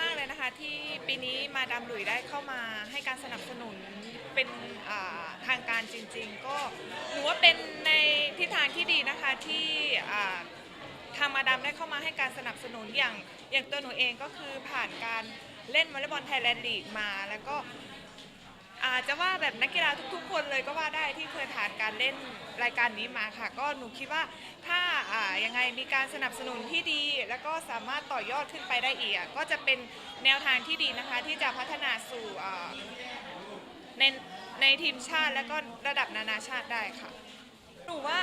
มากๆเลยนะคะ ที่ปีนี้มาดามหลุยได้เข้ามาให้การสนับสนุนเป็นทางการจริง ๆ ก็หนูว่าเป็นในทิศทางที่ดีนะคะที่ทางมาดามได้เข้ามาให้การสนับสนุนอย่างอย่างตัวหนูเองก็คือผ่านการเล่นวอลเลย์บอลไทยแลนด์ลีกมาแล้วก็อาจจะว่าแบบนักกีฬาทุกๆ คนเลยก็ว่าได้ที่เคยผ่านการเล่นรายการนี้มาค่ะ ก็หนูคิดว่าถ้า มีการสนับสนุนที่ดี แล้วก็สามารถต่อยอดขึ้นไปได้อีก ก็จะเป็นแนวทางที่ดีนะคะที่จะพัฒนาสู่ในในทีมชาติและก็ระดับนานาชาติได้ค่ะ นูว่า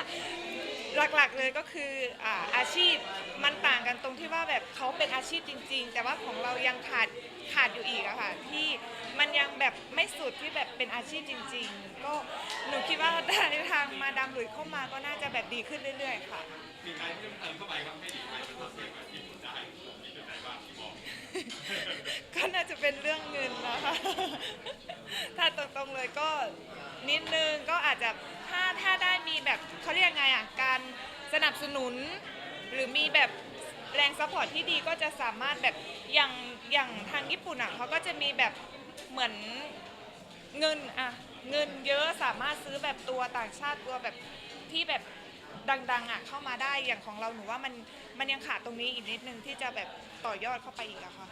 หลักๆเลยก็คืออ่าอาชีพมันต่างกันตรงที่ว่าแบบเขาเป็นอาชีพจริง ๆ แต่ว่าของเรายังขาดขาดอยู่อีกอะค่ะที่มันยังแบบไม่สุดที่แบบเป็นอาชีพจริง ๆ ก็หนูคิดว่าได้ทางมาดามหลุยเข้ามาก็น่าจะแบบดีขึ้นเรื่อย ๆ ค่ะ มีการเพิ่มเติมเข้าไปครับให้ดีไปเป็นตัวเสียงแบบญี่ปุ่นได้มีจุดไหนบ้างที่มองก็น่าจะเป็นเรื่องเงินนะคะ ถ้าตรงๆเลยก็นิดนึงก็ อาจจะถ้าถ้าได้มีแบบเขาเรียกไงอะการสนับสนุน หรือมีแบบแรงซัพพอร์ตที่ดีก็จะสามารถแบบอย่างอย่างทางญี่ปุ่นอะเขาก็จะมีแบบเหมือนเงินอะเงินเยอะสามารถซื้อแบบตัวต่างชาติตัวแบบที่แบบดังๆอะเข้ามาได้อย่างของเราหนูว่ามันมันยังขาดตรงนี้อีกนิดนึงที่จะแบบต่อยอดเข้าไปอีกอะค่ะ